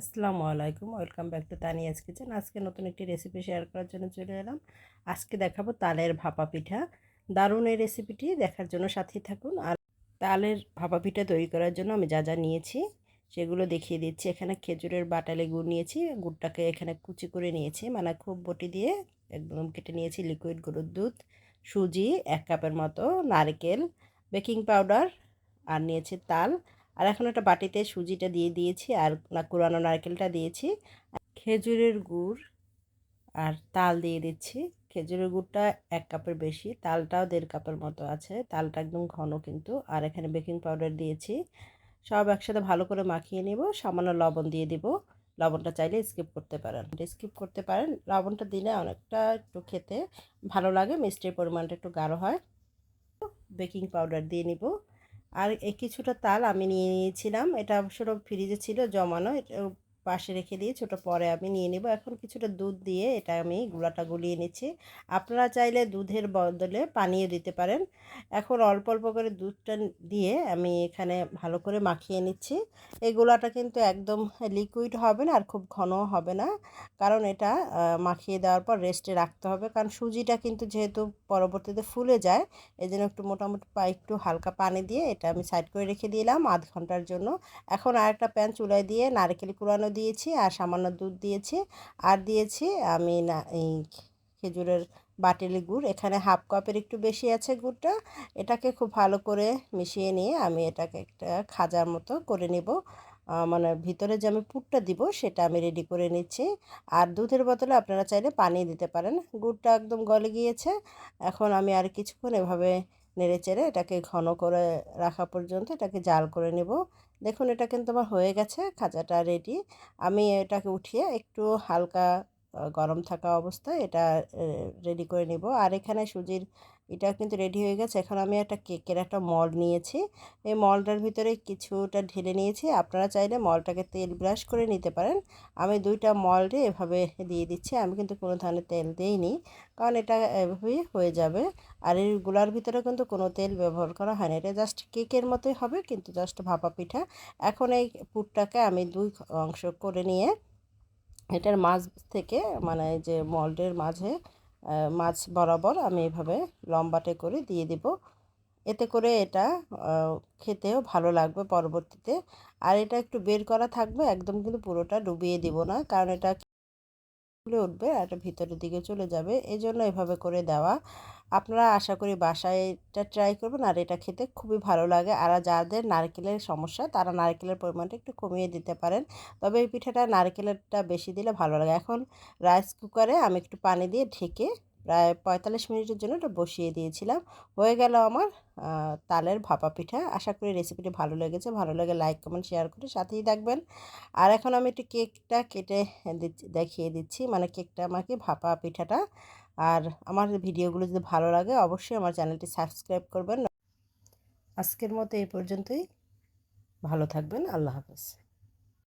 আসসালামু আলাইকুম, welcome back to Tania's kitchen. আজকে নতুন একটি রেসিপি শেয়ার করার জন্য চলে এলাম। আজকে দেখাবো তালের ভাপা পিঠা। দারুণ এই রেসিপিটি, দেখার জন্য সাথেই থাকুন। আর তালের ভাপা পিঠা তৈরি করার জন্য আমি যা যা নিয়েছি, সেগুলো দেখিয়ে দিচ্ছি। এখানে খেজুরের বাটালে গুড় নিয়েছি, গুড়টাকে এখানে কুচি করে নিয়েছি। মানে খুব বটি দিয়ে একদম কেটে নিয়েছি লিকুইড গরুর দুধ, সুজি, এক কাপের মতো, নারকেল, বেকিং পাউডার, আর নিয়েছি তাল। আর এখন একটা বাটিতে সুজিটা দিয়ে দিয়েছি আর না, কুড়ানো নারকেলটা দিয়েছি। খেজুরের গুড় আর তাল দিয়ে দিচ্ছি। খেজুরের গুড়টা এক কাপের বেশি, তালটাও দেড় কাপের মতো আছে। তালটা একদম ঘন কিন্তু। আর এখানে বেকিং পাউডার দিয়েছি। সব একসাথে ভালো করে মাখিয়ে নেব। সামান্য লবণ দিয়ে দিব। লবণটা চাইলে স্কিপ করতে পারেন। স্কিপ করতে পারেন। লবণটা দিলে অনেকটা একটু খেতে ভালো লাগে, মিষ্টির পরিমাণটা একটু গাঢ় হয়। বেকিং পাউডার দিয়ে নিব। আর এই কিছুটা তাল আমি নিয়ে নিয়েছিলাম। এটা অবশ্য ফ্রিজে ছিল জমানো। পাশে রেখে দিয়ে ছোটো পরে আমি নিয়ে নেব। এখন কিছুটা দুধ দিয়ে এটা আমি গুঁড়াটা গুলিয়ে নিচ্ছি। আপনারা চাইলে দুধের বদলে পানিও দিতে পারেন। এখন অল্প অল্প করে দুধটা দিয়ে আমি এখানে ভালো করে মাখিয়ে নিচ্ছি। এই গুঁড়াটা কিন্তু একদম লিকুইড হবে না আর খুব ঘন হবে না। কারণ এটা মাখিয়ে দেওয়ার পর রেস্টে রাখতে হবে। কারণ সুজিটা কিন্তু যেহেতু পরবর্তীতে ফুলে যায় এই জন্য একটু মোটামুটি পা, একটু হালকা পানি দিয়ে এটা আমি সাইড করে রেখে দিলাম আধ ঘণ্টার জন্য। এখন আরেকটা প্যান চুলায় দিয়ে নারকেল কুড়ানো দিয়েছি আর সামান্য দুধ দিয়েছি। আর দিয়েছি আমি না, এই খেজুরের বাটেলি গুড়। এখানে হাফ কাপের একটু বেশি আছে গুড়টা। এটাকে খুব ভালো করে মিশিয়ে নিয়ে আমি এটাকে একটা খাজার মতো করে নেব। মানে ভিতরে যে আমি পুরটা দিব সেটা আমি রেডি করে নিচ্ছি। আর দুধের বোতলে আপনারা চাইলে পানি দিতে পারেন। গুড়টা একদম গলে গিয়েছে। এখন আমি আর কিছুক্ষণ এভাবে নেড়ে চেড়ে এটাকে ঘন করে রাখা পর্যন্ত এটাকে জাল করে নেব। দেখুন এটা কিন্তু আমার হয়ে গেছে খাজাটা রেডি আমি এটাকে উঠিয়ে একটু হালকা গরম থাকা অবস্থায় এটা রেডি করে নিব। আর এখানে সুজির এটা কিন্তু রেডি হয়ে গেছে। এখন আমি একটা কেকের একটা মল নিয়েছি। এই মলটার ভিতরে কিছুটা ঢেলে নিয়েছি। আপনারা চাইলে মলটাকে তেল ব্রাশ করে নিতে পারেন। আমি দুইটা মলটে এভাবে দিয়ে দিচ্ছি। আমি কিন্তু কোনো ধরনের তেল দিইনি, কারণ এটা এভাবেই হয়ে যাবে। আর এই গুলার ভিতরে কিন্তু কোনো তেল ব্যবহার করা হয় না এটা জাস্ট কেকের মতোই হবে, কিন্তু জাস্ট ভাপা পিঠা। এখন এই পুরটাকে আমি দুই অংশ করে নিয়ে এটার মাছ থেকে মানে যে মল্ডের মাঝে মাছ বরাবর আমি এভাবে লম্বাটে করে দিয়ে দিব। এতে করে এটা খেতেও ভালো লাগবে পরবর্তীতে। আর এটা একটু বের করা থাকবে, একদম কিন্তু পুরোটা ডুবিয়ে দিব না, কারণ এটা ফুলে উঠবে আর ভিতরের দিকে চলে যাবে। এই জন্য এভাবে করে দেওয়া। আপনারা আশা করি বাসায় এটা ট্রাই করবেন আর এটা খেতে খুবই ভালো লাগে। আর যাদের নারকেলের সমস্যা, তারা নারকেলের পরিমাণটা একটু কমিয়ে দিতে পারেন। তবে এই পিঠাটা নারকেলেরটা বেশি দিলে ভালো লাগে। এখন রাইস কুকারে আমি একটু পানি দিয়ে ঢেকে প্রায় পঁয়তাল্লিশ মিনিটের জন্য এটা বসিয়ে দিয়েছিলাম। হয়ে গেল আমার তালের ভাপা পিঠা। আশা করি রেসিপিটি ভালো লেগেছে। ভালো লাগে লাইক কমেন্ট শেয়ার করে সাথেই থাকবেন। আর এখন আমি একটু কেকটা কেটে দেখিয়ে দিচ্ছি। মানে কেকটা আমাকে ভাপা পিঠাটা। আর আমার ভিডিওগুলো যদি ভালো লাগে অবশ্যই আমার চ্যানেলটি সাবস্ক্রাইব করবেন। আজকের মতো এই পর্যন্তই। ভালো থাকবেন। আল্লাহ হাফেজ।